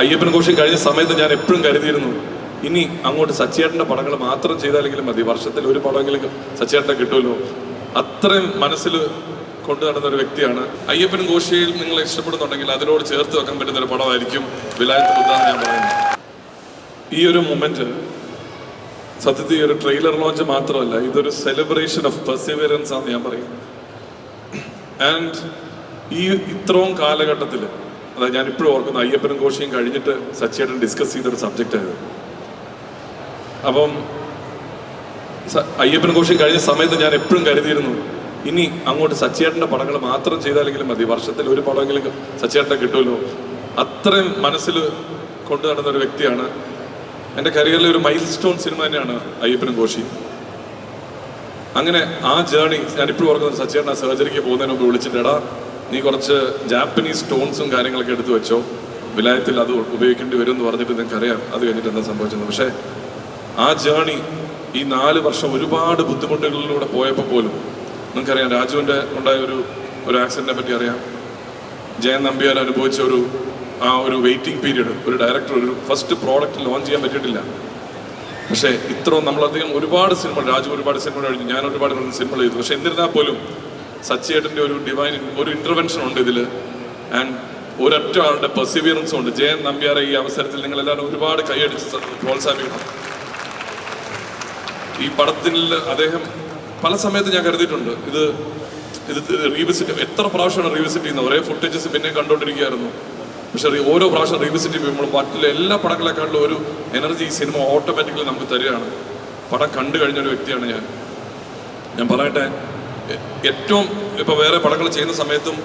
അയ്യപ്പൻ ഘോഷി കഴിഞ്ഞ സമയത്ത് ഞാൻ എപ്പോഴും കരുതിയിരുന്നു ഇനി അങ്ങോട്ട് സച്ചേട്ടന്റെ പടങ്ങൾ മാത്രം ചെയ്താലെങ്കിലും മതി. വർഷത്തിൽ ഒരു പടമെങ്കിലും സച്ചേട്ടനെ കിട്ടുമല്ലോ. അത്രയും മനസ്സിൽ കൊണ്ടു നടന്ന ഒരു വ്യക്തിയാണ്. അയ്യപ്പൻ ഘോഷിയിൽ നിങ്ങൾ ഇഷ്ടപ്പെടുന്നുണ്ടെങ്കിൽ അതിനോട് ചേർത്ത് വെക്കാൻ പറ്റുന്ന ഒരു പടമായിരിക്കും വിലായത്ത് ബുദ്ധ ഞാൻ പറയുന്നത്. ഈ ഒരു മൊമെന്റ് സത്യത്തിൽ ഒരു ട്രെയിലർ ലോഞ്ച് മാത്രമല്ല ഇതൊരു സെലിബ്രേഷൻ ഓഫ് പെർസിവിയറൻസ് ആണെന്ന് ഞാൻ പറയും. ആൻഡ് ഈ ഇത്രയും കാലഘട്ടത്തിൽ അതായത് ഞാൻ ഇപ്പോഴും ഓർക്കുന്നു അയ്യപ്പനും കോശയും കഴിഞ്ഞിട്ട് സച്ചേട്ടൻ ഡിസ്കസ് ചെയ്തൊരു സബ്ജക്റ്റ് ആയത് അപ്പം അയ്യപ്പനും ഘോഷി കഴിഞ്ഞ സമയത്ത് ഞാൻ എപ്പോഴും കരുതിയിരുന്നു ഇനി അങ്ങോട്ട് സച്ചേട്ടന്റെ പടങ്ങൾ മാത്രം ചെയ്താലെങ്കിലും മതി. വർഷത്തിൽ ഒരു പടമെങ്കിലും സച്ചേട്ടനെ കിട്ടുമല്ലോ. അത്രയും മനസ്സിൽ കൊണ്ടു നടന്ന ഒരു വ്യക്തിയാണ്. എന്റെ കരിയറിലെ ഒരു മൈൽ സ്റ്റോൺ സിനിമ തന്നെയാണ് അയ്യപ്പനും ഘോഷി അങ്ങനെ ആ ജേണി ഞാനിപ്പോഴും ഓർക്കുന്നത് സച്ചേട്ടൻ ആ സർജറിക്ക് പോകുന്നതിന് മുമ്പ് വിളിച്ചിട്ട് എടാ നീ കുറച്ച് ജാപ്പനീസ് സ്റ്റോൺസും കാര്യങ്ങളൊക്കെ എടുത്തു വെച്ചോ. വിലായത്തിൽ അത് ഉപയോഗിക്കേണ്ടി വരും എന്ന് പറഞ്ഞിട്ട് നിങ്ങൾക്ക് അറിയാം അത് കഴിഞ്ഞിട്ട് എന്താ സംഭവിച്ചത് പക്ഷേ ആ ജേണി ഈ നാല് വർഷം ഒരുപാട് ബുദ്ധിമുട്ടുകളിലൂടെ പോയപ്പോൾ പോലും നിങ്ങൾക്കറിയാം രാജുവിന്റെ ഉണ്ടായ ഒരു ഒരു ആക്സിഡന്റിനെ പറ്റി അറിയാം. ജയൻ നമ്പ്യാർ അനുഭവിച്ച ഒരു ആ ഒരു വെയിറ്റിംഗ് പീരീഡ് ഒരു ഡയറക്ടർ ഒരു ഫസ്റ്റ് പ്രോഡക്റ്റ് ലോഞ്ച് ചെയ്യാൻ പറ്റിയിട്ടില്ല. പക്ഷേ ഇത്രയും നമ്മളധികം ഒരുപാട് സിനിമ രാജു ഒരുപാട് സിനിമകൾ കഴിഞ്ഞു ഞാൻ ഒരുപാട് സിനിമകൾ ചെയ്തു. പക്ഷേ എന്നിരുന്നാൽ പോലും സച്ചിയേട്ടന്റെ ഒരു ഡിവൈൻ ഒരു ഇന്റർവെൻഷൻ ഉണ്ട് ഇതിൽ ആൻഡ് ഒരൊറ്റ ആളുടെ പെർസിവിയറൻസ് ഉണ്ട്. ജയൻ നമ്പ്യാരെ ഈ അവസരത്തിൽ നിങ്ങൾ എല്ലാവരും ഒരുപാട് കൈയടിച്ച് പ്രോത്സാഹിപ്പിക്കണം. ഈ പടത്തിൽ അദ്ദേഹം പല സമയത്ത് ഞാൻ കരുതിയിട്ടുണ്ട്. ഇത് ഇത് റീവിസിറ്റ് എത്ര പ്രാവശ്യമാണ് റീവിസിറ്റ് ചെയ്യുന്നത്? ഒരേ ഫുട്ടേജസ് പിന്നെ കണ്ടുകൊണ്ടിരിക്കുകയായിരുന്നു. പക്ഷേ ഓരോ പ്രാവശ്യം റീവിസിറ്റ് ചെയ്യുമ്പോൾ മറ്റുള്ള എല്ലാ പടങ്ങളെക്കാളും ഒരു എനർജി ഈ സിനിമ ഓട്ടോമാറ്റിക്കലി നമുക്ക് തരികയാണ്. പടം കണ്ടു കഴിഞ്ഞ ഒരു വ്യക്തിയാണ് ഞാൻ. ഞാൻ പറയട്ടെ ഏറ്റവും ഇപ്പൊ വേറെ പടങ്ങൾ ചെയ്യുന്ന സമയത്തും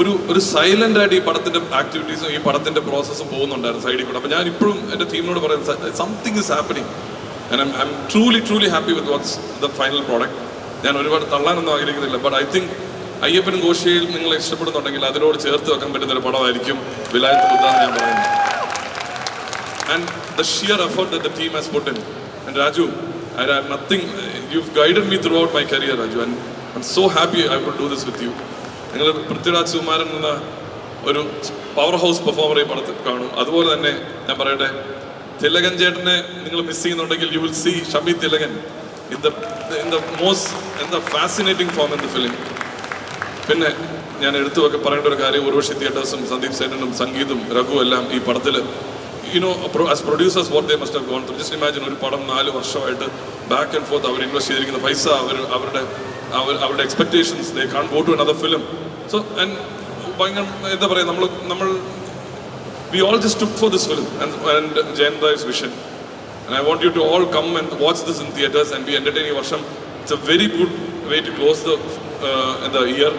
ഒരു ഒരു സൈലന്റ് ആയിട്ട് ഈ പടത്തിന്റെ ആക്ടിവിറ്റീസും ഈ പടത്തിന്റെ പ്രോസസ്സും പോകുന്നുണ്ടായിരുന്നു സൈഡിൽ കൂടെ. അപ്പൊ ഞാൻ ഇപ്പോഴും എന്റെ ടീമിനോട് പറയുന്നത് something is happening I'm truly truly happy with what's the final product ഞാൻ ഒരുപാട് തള്ളാനൊന്നും ആഗ്രഹിക്കുന്നില്ല ബട്ട് ഐ തിങ്ക് അയ്യപ്പനും ഘോഷയിൽ നിങ്ങൾ ഇഷ്ടപ്പെടുന്നുണ്ടെങ്കിൽ അതിനോട് ചേർത്ത് വെക്കാൻ പറ്റുന്ന ഒരു പടമായിരിക്കും വിലായത്ത് ബുദ്ധാന്ന് ഞാൻ പറയുന്നത്. And the sheer effort the team has has put in. And nothing you guided me throughout my career Raju career, Raju, so happy I could do this with you. നിങ്ങൾ പൃഥ്വിരാജ് സുകുമാരൻ എന്ന ഒരു പവർ ഹൗസ് പെർഫോമർ ഈ പടത്തിൽ കാണും. അതുപോലെ തന്നെ ഞാൻ പറയട്ടെ തിലകൻ ചേട്ടനെ നിങ്ങൾ മിസ് ചെയ്യുന്നുണ്ടെങ്കിൽ you will see Shammi Thilakan in the in the most in the fascinating form in the film പിന്നെ ഞാൻ എടുത്തുമൊക്കെ പറയേണ്ട ഒരു കാര്യം ഉർവശി തിയേറ്റേഴ്സും സന്ദീപ് സേനനും സംഗീതും രഘു എല്ലാം ഈ പടത്തിൽ you know as producers what they must gone just imagine ഒരു പടം നാല് വർഷമായിട്ട് ബാക്ക് ആൻഡ് ഫോർത്ത് അവർ ഇൻവെസ്റ്റ് ചെയ്തിരിക്കുന്ന പൈസ അവർ അവരുടെ അവർ അവരുടെ expectations they can't go to another film so and ഭയങ്കര എന്താ പറയുക നമ്മൾ നമ്മൾ we all just took for this film and Jayan Das vision And I want you to all come and watch this in theaters and be entertained ഈ വർഷം. Very good way to close the uh, the year.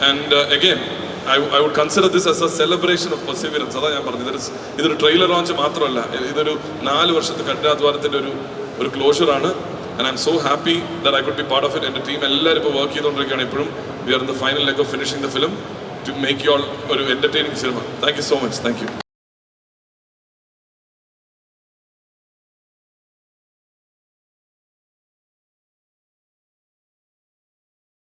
And uh, again, I, I would consider this as a celebration of perseverance. അതാ ഞാൻ പറഞ്ഞത് ഇതൊരു ഇതൊരു trailer launch മാത്രമല്ല ഇതൊരു നാല് വർഷത്തെ കഠിനാധ്വാനത്തിന്റെ ഒരു ഒരു ക്ലോഷർ ആണ് and I'm so happy that I could be part of it എന്റെ ടീം എല്ലാവരും ഇപ്പോൾ വർക്ക് ചെയ്തുകൊണ്ടിരിക്കുകയാണ്. ഇപ്പോഴും we are in the final leg of finishing the film to make you all ഒരു entertaining cinema thank you so much thank you